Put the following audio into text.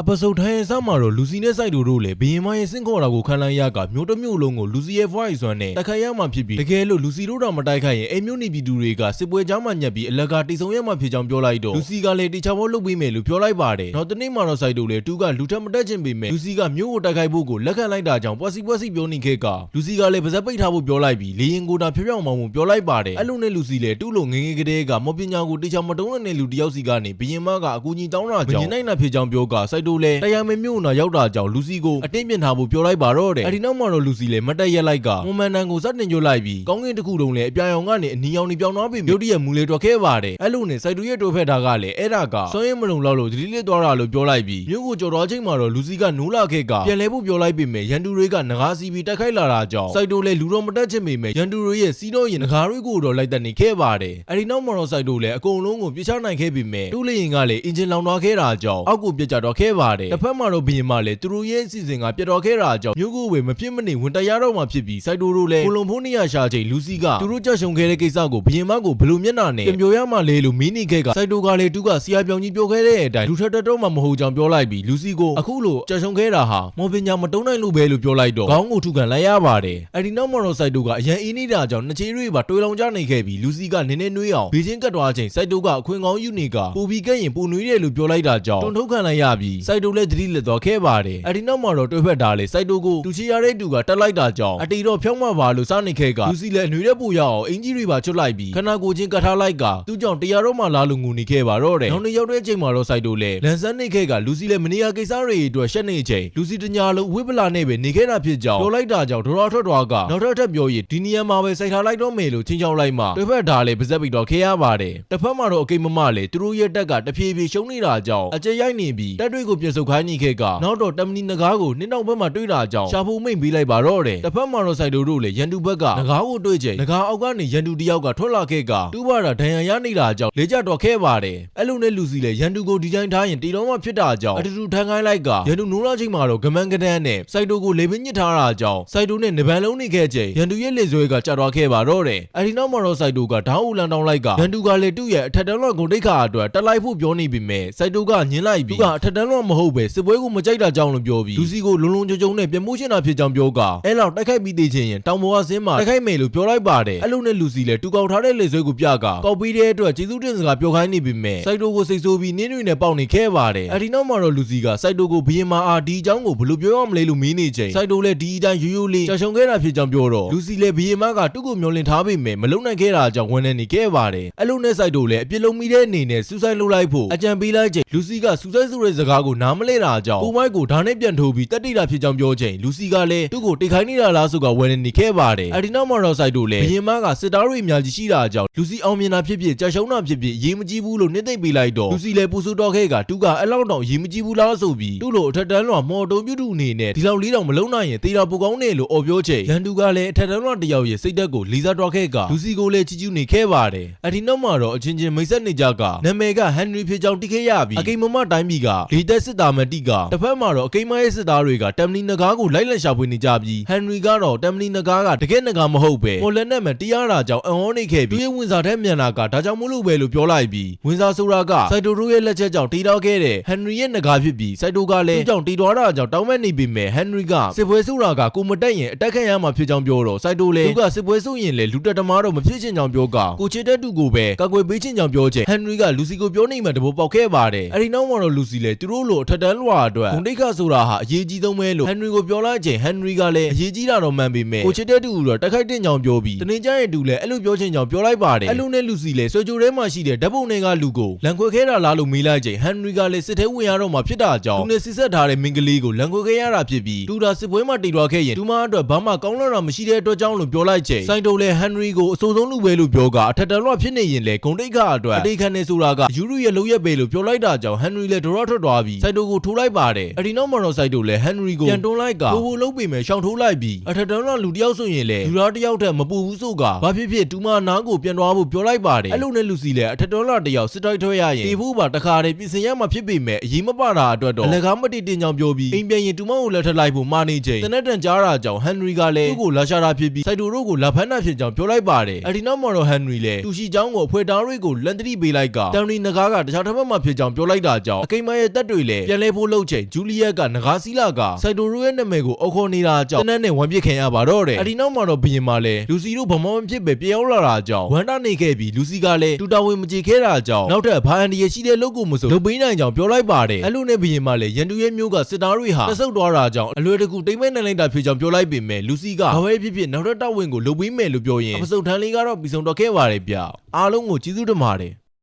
အပစုတ်ထိုင်းရဲ့စမှာတော့လူစီနဲ့စိုက်တို့တို့လည်းဘရင်မရဲ့စင့်ခေါ်တာကိုခံလိုက်ရကမျိုးတစ်မျိုးလုံးကိုလူစီရဲ့ voice စွမ်းနဲ့တိုက်ခိုက်ရမှာဖြစ်ပြီးတကယ်လို့လူစီတို့တော့မတိုက်ခိုက်ရင်အိမ်မျိုးနေပြည်သူတွေကစစ်ပွဲကြောင်းမှညက်ပြီးအလကာတိဆုံရမှာဖြစ်ကြောင်းပြောလိုက်တော့လူစီကလည်းတေချာဘောလုပ်ပေးမယ်လို့ပြောလိုက်ပါတယ်နောက်တနေ့မှာတော့စိုက်တို့လည်းတူကလူထက်မတက်ခြင်းပေမဲ့လူစီကမျိုးကိုတိုက်ခိုက်ဖို့ကိုလက်ခံလိုက်တာကြောင့်ပွက်စီပွက်စီပြောနေခဲ့ကလူစီကလည်းပါဇက်ပိတ်ထားဖို့ပြောလိုက်ပြီးလေရင်ကိုတာဖြောင်းဖြောင်းမောင်းမှုပြောလိုက်ပါတယ်အဲ့လိုနဲ့လူစီလည်းတူလို့ငငယ်ကလေးကမော်ပညာကိုတေချာမတုံးတဲ့လူတယောက်စီကနေဘရင်မကအကူကြီးတောင်းတာကြောင့်မင်းနိုင်နာဖြစ်ကြောင်းပြောကစိုက်တို့လည်းတရားမမျိုးနာရောက်တာကြောင့်လူစီကိုအတင်းပြင်ထားဖို့ပြောလိုက်ပါတော့တယ်အဲ့ဒီနောက်မှာတော့လူစီလည်းမတက်ရက်လိုက်ကမွန်မန်တန်ကိုစတင်ကြိုလိုက်ပြီးကောင်းကင်တစ်ခုလုံးလည်းအပြာရောင်ကနေအနီရောင်နေပြောင်းသွားပြီးမြုပ်တရက်မူလေးတော်ခဲ့ပါတယ်အဲ့လိုနဲ့စိုက်တို့ရဲ့တိုးဖက်တာကလည်းအဲ့ဒါကစွမ်းရည်မလုံလောက်လို့သတိလစ်သွားတာလို့ပြောလိုက်ပြီးမြို့ကိုကြော်တော်ချိန်မှာတော့လူစီကနိုးလာခဲ့ကပြန်လဲဖို့ပြောလိုက်ပေမဲ့ရန်သူတွေကငကားစီပြီးတိုက်ခိုက်လာတာကြောင့်စိုက်တို့လည်းလူတော်မတက်ချင်ပေမဲ့ရန်သူတွေရဲ့စီးတော့ရင်ငကားတွေကိုတော့လိုက်တက်နေခဲ့ပါတယ်အဲ့ဒီနောက်မှာတော့စိုက်တို့လည်းအကုန်လုံးကိုပြချနိုင်ခဲ့ပေမဲ့တူးလျင်ကလည်းအင်ဂျင်လောင်သွားခဲ့တာကြောင့်အောက်ကိုပြတ်ကျတော့ခဲ့ပါတယ်တစ်ဖက်မှာတော့ဘရင်မလည်းသူတို့ရဲ့အစီအစဉ်ကပြတ်တော်ခဲ့တာကြောင့်မြို့ကိုဝေမဖြစ်မနေဝင်တရားတော့မှဖြစ်ပြီးစိုက်တို့တို့လည်းကိုလုံဖုန်းနေရရှာချိန်လူစီကသူတို့ကြက်ရှုံခဲ့တဲ့ကိစ္စကိုဘရင်မကိုဘလို့မျက်နှာနဲ့ပြန်ပြောရမှလေလို့မီးနေခဲ့ကစိုက်တို့ကလည်းတူကဆရာပြောင်ကြီးပြောခဲ့တဲ့အတိုင်းလူထက်တက်တော့မှမဟုတ်ကြောင်းပြောလိုက်ပြီးလူစီကိုအခုလိုကြက်ရှုံခဲ့တာဟာမော်ပညာမတုံးနိုင်လို့ပဲလို့ပြောလိုက်တော့ခေါင်းကိုထုခံလိုက်ရပါတယ်အဲ့ဒီနောက်မှာတော့စိုက်တို့ကအရန်အင်းနေတာကြောင့်နှစ်ချေးတွေပါတွေးလောင်ကြနေခဲ့ပြီးလူစီကနည်းနည်းနှွေးအောင်ဘေးချင်းကတ်သွားချိန်စိုက်တို့ကအခွင့်ကောင်းယူနေကပူပြီးကဲ့ရင်ပူနွေးတယ်လို့ပြောလိုက်တာကြောင့်တွန်းထုတ်ခံလိုက်ရပြီးစိုက်တို့လည်းသတိလက်သွားခဲ့ပါတယ်အဲ့ဒီနောက်မှာတော့တွေးဖက်တာလေစိုက်တို့ကိုတူချီရတဲ့တူကတက်လိုက်တာကြောင့်အတီတော့ဖြောင်းမပါလို့စနေခဲ့ကလူစီလည်းနှွေးတဲ့ပူရအောင်အင်ကြီးတွေပါချွတ်လိုက်ပြီးခနာကိုချင်းကတ်ထားလိုက်ကသူ့ကြောင့်တရားတော့မှလာလို့ငူနေခဲ့ပါတော့တယ်နောက်နေ့ရောက်တဲ့ချိန်မှာတော့စိုက်တို့လည်းလန်ဆန်းနေခဲ့ကလူစီလည်းမနေရကိစ္စတွေအတွက်ရှက်နေချိန်လူစီတညာလုံးဝိပလာနဲ့ပဲနေခဲ့တာဖြစ်ကြောင်းပြောလိုက်တာကြောင့်ဒေါ်တော်ထွက်သွားကနောက်ထပ်ထပ်ပြောရင်ဒီနေရာမှာပဲစိုက်ထားလိုက်တော့မယ်လို့ချင်းချောင်းလိုက်မှတစ်ဖက်ဒါလည်းပါဇက်ပြီးတော့ခဲရပါတယ်တစ်ဖက်မှာတော့အကိမမလည်းသူတို့ရဲ့တက်ကတဖြည်းဖြည်းရှုံးနေတာကြောင့်အကြက်ရိုက်နေပြီးတက်တွေကိုပြစ်ဆုတ်ခိုင်းနေခဲ့ကနောက်တော့တမနီနဂါးကိုနင်းနောက်ဘက်မှာတွေ့တာကြောင့်ရှာဖူမိတ်ပေးလိုက်ပါတော့တယ်တစ်ဖက်မှာတော့စိုက်တို့တို့လည်းရန်သူဘက်ကနဂါးကိုတွေ့ချိန်နဂါးအောက်ကနေရန်သူတယောက်ကထွက်လာခဲ့ကတူပါတာဒဏ်ရာရနေတာကြောင့်လေကြတော့ခဲ့ပါတယ်အဲ့လိုနဲ့လူစီလည်းရန်သူကိုဒီဇိုင်းထားရင်တီတော်မှဖြစ်တာကြောင့်အတူတူထန်းခိုင်းလိုက်ကရန်သူနိုးလာချိန်မှာတော့ဂမန်ကဒန်းနဲ့စိုက်တို့ကိုလေပင်းညစ်ထားတာကြောင့်စိုက်တို့နဲ့နဗန်လုံးနေခဲ့ချိန်ရန်သူရဲ့လေဆွဲကကြာသွားခဲ့ပါတော့တယ်အဲ့ဒီနောက်မှာတော့စိုက်တို့ကဒေါင်းဦးလန်တောင်းလိုက်ကရန်သူကလည်းသူ့ရဲ့အထက်တန်းလွန်ကုန်တိတ်ခါအတွက်တက်လိုက်ဖို့ပြောနေပြီမဲ့စိုက်တို့ကညင်းလိုက်ပြီးသူကအထက်တန်းလွန်မဟုတ်ပဲစစ်ပွဲကိုမကြိုက်တာကြောင့်လို့ပြောပြီးလူစီကိုလုံလုံကြုံကြုံနဲ့ပြမိုးရှင်းတာဖြစ်ကြောင်းပြောကအဲ့လောက်တိုက်ခိုက်ပြီးသေးချင်းရင်တောင်ပေါ်ကဆင်းမှာတိုက်ခိုက်မယ်လို့ပြောလိုက်ပါတယ်အဲ့လိုနဲ့လူစီလည်းတူကောက်ထားတဲ့လေဆွဲကိုပြကကောက်ပြီးတဲ့အတွက်ကျေးဇူးတင်စကားပြောခိုင်းနေပြီမဲ့စိုက်တို့ကိုစိတ်ဆိုးပြီးနင်းတွေနဲ့ပေါက်နေခဲ့ပါတယ်အဲ့ဒီနောက်မှာတော့လူစီကစိုက်တို့ကိုဘရင်မာအာဒီအကြောင်းကိုဘယ်လိုပြောရမလဲလို့မေးနေချိန်စိုက်တို့လည်းဒီအတိုင်းရိုးရိုးလေးကြာရှုံခဲ့တာဖြစ်ကြောင်းပြောတော့လူစီလည်းဘရင်မာကသူ့ကိုမျောလင့်ထားပေမဲ့မလုံနိုင်ခဲ့တာကြောင့်ဝန်နေနေခဲ့ပါတယ်အဲ့လိုနဲ့စိုက်တို့လည်းအပြစ်လုံးမိတဲ့အနေနဲ့စူးစိုက်လုပ်လိုက်ဖို့အကြံပေးလိုက်ချိန်လူစီကစူးစိုက်ဆိုတဲ့စကားကိုနားမလဲတာကြောင့်ကိုမိုက်ကိုဓာတ်နဲ့ပြန်ထိုးပြီးတက်တိတာဖြစ်ကြောင်းပြောချိန်လူစီကလည်းသူ့ကိုတိတ်ခိုင်းနေတာလားဆိုကဝန်နေနေခဲ့ပါတယ်အဲ့ဒီနောက်မှာတော့စိုက်တို့လည်းဘရင်မာကစစ်သားတွေအများကြီးရှိတာကြောင့်လူစီအောင်မြင်တာဖြစ်ဖြစ်ကြာရှုံးတာဖြစ်ဖြစ်ရေးမကြည့်ဘူးလို့နှိမ့်သိမ့်ပေးလိုက်တော့လူစီလည်းပူဆူတော့ခဲ့ကသူကအဲ့လောက်တော့ရေးမကြည့်ဘူးလားဆိုပြီးသူ့လိုအထက်တန်းလွန်မော်တုံပြုတ်တူအနေနဲ့ဒီလောက်လေးတော့မလုံးနိုင်ရင်တေးတာပူကောင်းနေလို့အော်ပြောချိန်ရန်သူကလည်းအထက်တန်းလွန်တယောက်ရဲ့စိတ်သက်ကိုလီစာတော့ခဲ့ကလူစီကိုလည်းချီကျူးနေခဲ့ပါတယ်အဒီနောက်မှာတော့အချင်းချင်းမိတ်ဆက်နေကြကနာမည်ကဟန်နရီဖြစ်ကြောင်းတိခဲ့ရပြီးအကိမမတိုင်းပြည်ကလေသက်စစ်သားမတိကတစ်ဖက်မှာတော့အကိမရဲ့စစ်သားတွေကတမ်နီနဂါကိုလိုက်လံရှာဖွေနေကြပြီးဟန်နရီကတော့တမ်နီနဂါကတကယ်နဂါမဟုတ်ပဲမော်လက်နဲ့မတရားတာကြောင့်အံ့ဩနေခဲ့ပြီးသူရဲ့ဝင်စားတဲ့မြန်လာကဒါကြောင့်မလို့ပဲလို့ပြောလိုက်ပြီးဝင်စားဆိုတာကစိုက်တိုရိုရဲ့လက်ချက်ကြောင့်တီတော့ခဲ့တဲ့ဟန်နရီရဲ့နဂါဖြစ်ပြီးစိုက်တိုကလည်းသူ့ကြောင့်တီတော်တာကြောင့်တောင်းမဲ့နေပြီမဲ့ဟန်နရီကစစ်ပွဲဆိုတာကကိုမတက်ရင်အတက်ခံရမှာဖြစ်ကြောင်းပြောတော့စိုက်တိုလည်းသူကစစ်ပွဲဆိုရင်လေလူတက်တမားတော့မဖြစ်ချင်ကြောင်းပြောကကိုချစ်တဲ့တူကိုပဲကာကွယ်ပေးချင်ကြောင်းပြောချင်ဟန်နရီကလူစီကိုပြောနေမှတဘောပေါက်ခဲ့ပါတယ်အဲဒီနောက်မှာတော့လူစီလည်းသူတို့လိုအထက်တန်းလွှာအတွက်ဂုံတိတ်ခဆိုတာဟာအရေးကြီးဆုံးပဲလို့ဟန်နရီကိုပြောလိုက်ချိန်ဟန်နရီကလည်းအရေးကြီးတာတော့မှန်ပေမဲ့ကိုချစ်တဲ့တူတော့တက်ခိုက်တဲ့ကြောင်ပြောပြီးတနေကြရဲ့တူလည်းအဲ့လိုပြောချင်ကြောင်ပြောလိုက်ပါတယ်အဲ့လိုနဲ့လူစီလည်းဆွေကြိုထဲမှာရှိတဲ့ဓာတ်ပုံတွေကလူကိုလန်ခွေခဲတာလားလို့မေးလိုက်ချိန်ဟန်နရီကလည်းစစ်ထဲဝင်ရတော့မှဖြစ်တာကြောင့်သူနဲ့စစ်ဆက်ထားတဲ့မင်္ဂလီကိုလန်ခွေခဲရတာဖြစ်ပြီးတူတာစစ်ပွဲမှာတိတ်သွားခဲ့ရင်သူမအတွက်ဘာမှကောင်းလာတာမရှိတဲ့အတွက်ကြောင့်လို့ပြောလိုက်ချိန်စိုင်းတုံလည်းဟန်နရီကိုအဆိုးဆုံးလူပဲလို့ပြောကအထက်တန်းလွှတ်ဖြစ်နေရင်လေဂုံတိတ်ခအတွက်အတိတ်ခံနေဆိုတာကယူရီရဲ့လုံရက်ပဲလို့ပြောလိုက်တာကြောင့်ဟန်နရီလည်းဒရော့ထွက်သွားပြီးစိုက်တိုကိုထိုးလိုက်ပါတယ်အဒီနောက်မှာတော့စိုက်တိုလည်းဟန်နရီကိုပြန်တွန်းလိုက်ကဘိုးဘိုးလုံးပေမဲ့ရှောင်ထိုးလိုက်ပြီးအထက်တန်းလွှတ်လူတယောက်ဆိုရင်လေလူသားတယောက်တည်းမပူဘူးဆိုကဘာဖြစ်ဖြစ်တူမနာကိုပြန်သွားဖို့ပြောလိုက်ပါတယ်အဲ့လိုနဲ့လူစီလည်းအထက်တန်းလွှတ်တယောက်စစ်တိုက်ထွက်ရရင်တေဖို့ပါတခါတည်းပြင်ဆင်ရမှာဖြစ်ပေမဲ့အရေးမပါတာအတွက်တော့အလကားမတိတင်ကြောင်ပြောပြီးအိမ်ပြန်ရင်တူမကိုလက်ထက်လိုက်ဖို့မာနေချိန်တနက်တန်ကြားတာကြောင့်ဟန်နရီကလည်းသူ့ကိုလာရှာတာဖြစ်ပြီးစိုက်တိုတို့ကိုလာဖမ်းတာဖြစ်ကြောင်းပြောလိုက်ပါတယ်အဒီနောက်မှာတော့ဟန်နရီလည်းတူရှိချောင်းကိုအဖွဲတားတွေကိုလန်တတိပေးလိုက်ကတမ်ရီနဂါကတခြားတစ်ဖက်မှာဖြစ်ကြောင်းပြောလိုက်တာကြောင့်အကိမရဲ့တက်တွေလည်းပြန်လဲဖို့လုပ်ချိန်ဂျူလီယက်ကငကားစီလာကစိုက်တိုရိုရဲ့နာမည်ကိုအော်ခေါ်နေတာကြောင့်တနက်နဲ့ဝမ်းပစ်ခံရပါတော့တယ်အဒီနောက်မှာတော့ဘရင်မလည်းလူစီတို့ဗမောမဖြစ်ပဲပြောင်းလာတာကြောင့်ဝမ်းတာနေခဲ့ပြီးလူစီကလည်းတူတာဝင်မကြေခဲတာကြောင့်နောက်ထပ်ဘာအန်ဒီရရှိတဲ့လုပ်ကိုမဆိုလုပ်ပေးနိုင်ကြောင်းပြောလိုက်ပါတယ်အဲ့လိုနဲ့ဘရင်မလည်းရန်တူရဲ့မျိုးကစစ်သားတွေဟာတဆုပ်သွားတာကြောင့်အလွယ်တကူတိမ့်မဲ့နိုင်လိုက်တာဖြစ်ကြောင်းပြောလိုက်ပေမဲ့လူစီကဘာပဲဖြစ်ဖြစ်နောက်ထပ်တောက်ဝင်ကိုလုပ်ပေးမယ်လို့ပြောရင်အပစုံထန်းလေးကတော့ပြီးဆုံးတော့ခဲ့ပါတယ်ဗျအားလုံးကိုကျေးဇူးတင်ပါတယ်